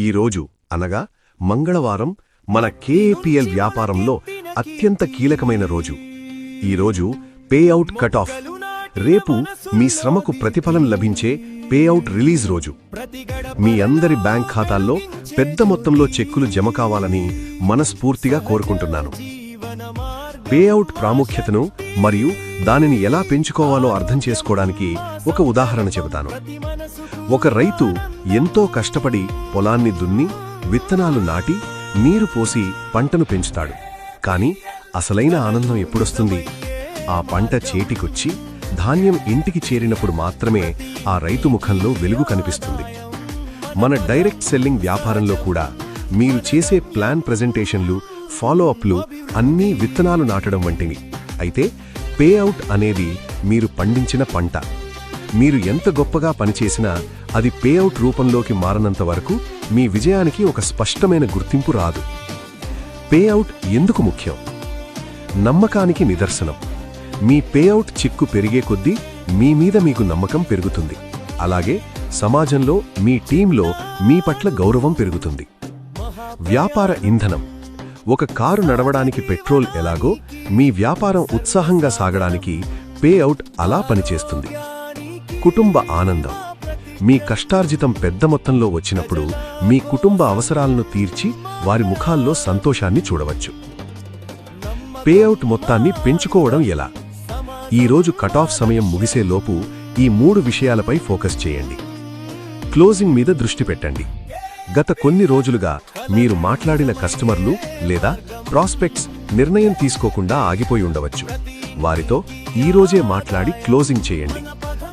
ఈరోజు అనగా మంగళవారం మన కేఏపిఎల్ వ్యాపారంలో అత్యంత కీలకమైన రోజు. ఈరోజు పేఅవుట్ కట్ ఆఫ్ రేపు మీ శ్రమకు ప్రతిఫలం లభించే పేఅవుట్ రిలీజ్ రోజు. మీ అందరి బ్యాంక్ ఖాతాల్లో పెద్ద మొత్తంలో చెక్కులు జమ కావాలని మనస్ఫూర్తిగా కోరుకుంటున్నాను. పేఅవుట్ ప్రాముఖ్యతను మరియు దానిని ఎలా పెంచుకోవాలో అర్థం చేసుకోవడానికి ఒక ఉదాహరణ చెబుతాను. ఒక రైతు ఎంతో కష్టపడి పొలాన్ని దున్ని విత్తనాలు నాటి నీరు పోసి పంటను పెంచుతాడు. కాని అసలైన ఆనందం ఎప్పుడొస్తుంది? ఆ పంట చేటికొచ్చి ధాన్యం ఇంటికి చేరినప్పుడు మాత్రమే ఆ రైతు ముఖంలో వెలుగు కనిపిస్తుంది. మన డైరెక్ట్ సెల్లింగ్ వ్యాపారంలో కూడా మీరు చేసే ప్లాన్ ప్రెజెంటేషన్లు ఫాలో అప్లు అన్నీ విత్తనాలు నాటడం వంటివి. అయితే పేఅవుట్ అనేది మీరు పండించిన పంట. మీరు ఎంత గొప్పగా పనిచేసినా అది పేఅవుట్ రూపంలోకి మారనంత వరకు మీ విజయానికి ఒక స్పష్టమైన గుర్తింపు రాదు. పేఅవుట్ ఎందుకు ముఖ్యం? నమ్మకానికి నిదర్శనం. మీ పేఅవుట్ చిక్కు పెరిగే కొద్దీ మీ మీద మీకు నమ్మకం పెరుగుతుంది. అలాగే సమాజంలో మీ టీంలో మీ పట్ల గౌరవం పెరుగుతుంది. వ్యాపార ఇంధనం. ఒక కారు నడవడానికి పెట్రోల్ ఎలాగో మీ వ్యాపారం ఉత్సాహంగా సాగడానికి పేఅవుట్ అలా పనిచేస్తుంది. కుటుంబ ఆనందం. మీ కష్టార్జితం పెద్ద మొత్తంలో వచ్చినప్పుడు మీ కుటుంబ అవసరాలను తీర్చి వారి ముఖాల్లో సంతోషాన్ని చూడవచ్చు. పేఅవుట్ మొత్తాన్ని పెంచుకోవడం ఎలా? ఈరోజు కటాఫ్ సమయం ముగిసేలోపు ఈ మూడు విషయాలపై ఫోకస్ చేయండి. క్లోజింగ్ మీద దృష్టి పెట్టండి. గత కొన్ని రోజులుగా మీరు మాట్లాడిన కస్టమర్లు లేదా ప్రాస్పెక్ట్స్ నిర్ణయం తీసుకోకుండా ఆగిపోయి ఉండవచ్చు. వారితో ఈరోజే మాట్లాడి క్లోజింగ్ చేయండి.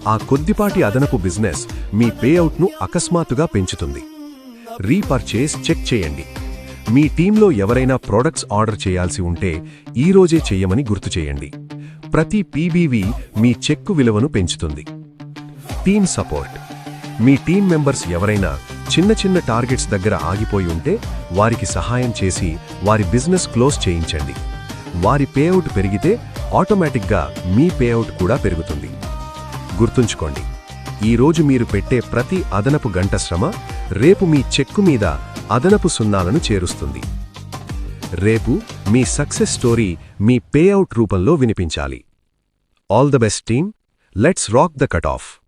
ఆ కొద్దిపాటి అదనపు బిజినెస్ మీ పేఅవుట్ను అకస్మాత్తుగా పెంచుతుంది. రీపర్చేస్ చెక్ చేయండి. మీ టీంలో ఎవరైనా ప్రోడక్ట్స్ ఆర్డర్ చేయాల్సి ఉంటే ఈరోజే చెయ్యమని గుర్తు చేయండి. ప్రతి పీబీవీ మీ చెక్కు విలువను పెంచుతుంది. Team support. మీ టీం మెంబర్స్ ఎవరైనా చిన్న చిన్న టార్గెట్స్ దగ్గర ఆగిపోయి ఉంటే వారికి సహాయం చేసి వారి బిజినెస్ క్లోజ్ చేయించండి. వారి పేఅవుట్ పెరిగితే ఆటోమేటిక్గా మీ పేఅవుట్ కూడా పెరుగుతుంది. గుర్తుంచుకోండి ఈరోజు మీరు పెట్టే ప్రతి అదనపు గంట శ్రమ రేపు మీ చెక్కు మీద అదనపు సున్నాలను చేరుస్తుంది. రేపు మీ సక్సెస్ స్టోరీ మీ పేఅవుట్ రూపంలో వినిపించాలి. All the best team let's rock the cut off.